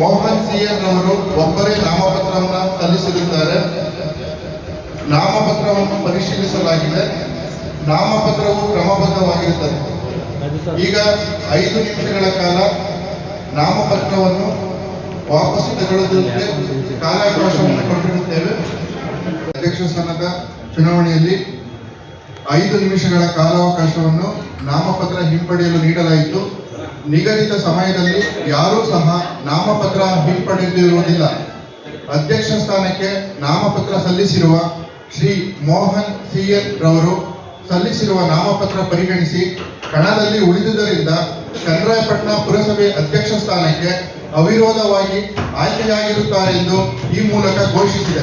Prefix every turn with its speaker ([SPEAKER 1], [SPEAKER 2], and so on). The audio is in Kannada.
[SPEAKER 1] ಮೋಹನ್ ಸಿಎನ್ ಅವರು ಒಬ್ಬರೇ ನಾಮಪತ್ರವನ್ನು ಸಲ್ಲಿಸಲಿದ್ದಾರೆ. ನಾಮಪತ್ರವನ್ನು ಪರಿಶೀಲಿಸಲಾಗಿದೆ. ನಾಮಪತ್ರವು ಕ್ರಮಬದ್ಧವಾಗಿರುತ್ತದೆ. ಈಗ ಐದು ನಿಮಿಷಗಳ ಕಾಲ ನಾಮಪತ್ರವನ್ನು ವಾಪಸ್ ತೆಗೆದುಕೊಳ್ಳುವುದಕ್ಕೆ ಕಾಲಾವಕಾಶವನ್ನು ಕೊಟ್ಟಿರುತ್ತೇವೆ. ಅಧ್ಯಕ್ಷ ಸ್ಥಾನದ ಚುನಾವಣೆಯಲ್ಲಿ ಐದು ನಿಮಿಷಗಳ ಕಾಲಾವಕಾಶವನ್ನು ನಾಮಪತ್ರ ಹಿಂಪಡೆಯಲು ನೀಡಲಾಯಿತು. ನಿಗದಿತ ಸಮಯದಲ್ಲಿ ಯಾರೂ ಸಹ ನಾಮಪತ್ರ ಹಿಂಪಡೆದಿರುವುದಿಲ್ಲ ಅಧ್ಯಕ್ಷ ಸ್ಥಾನಕ್ಕೆ ನಾಮಪತ್ರ ಸಲ್ಲಿಸಿರುವ ಶ್ರೀ ಮೋಹನ್ ಸಿಎನ್ ರವರು ಸಲ್ಲಿಸಿರುವ ನಾಮಪತ್ರ ಪರಿಗಣಿಸಿ ಕಣದಲ್ಲಿ ಉಳಿದುದರಿಂದ ಚಂದ್ರಾಯಪಟ್ಟಣ ಪುರಸಭೆ ಅಧ್ಯಕ್ಷ ಸ್ಥಾನಕ್ಕೆ ಅವಿರೋಧವಾಗಿ ಆಯ್ಕೆಯಾಗಿರುತ್ತಾರೆಂದು ಈ ಮೂಲಕ ಘೋಷಿಸಿದೆ.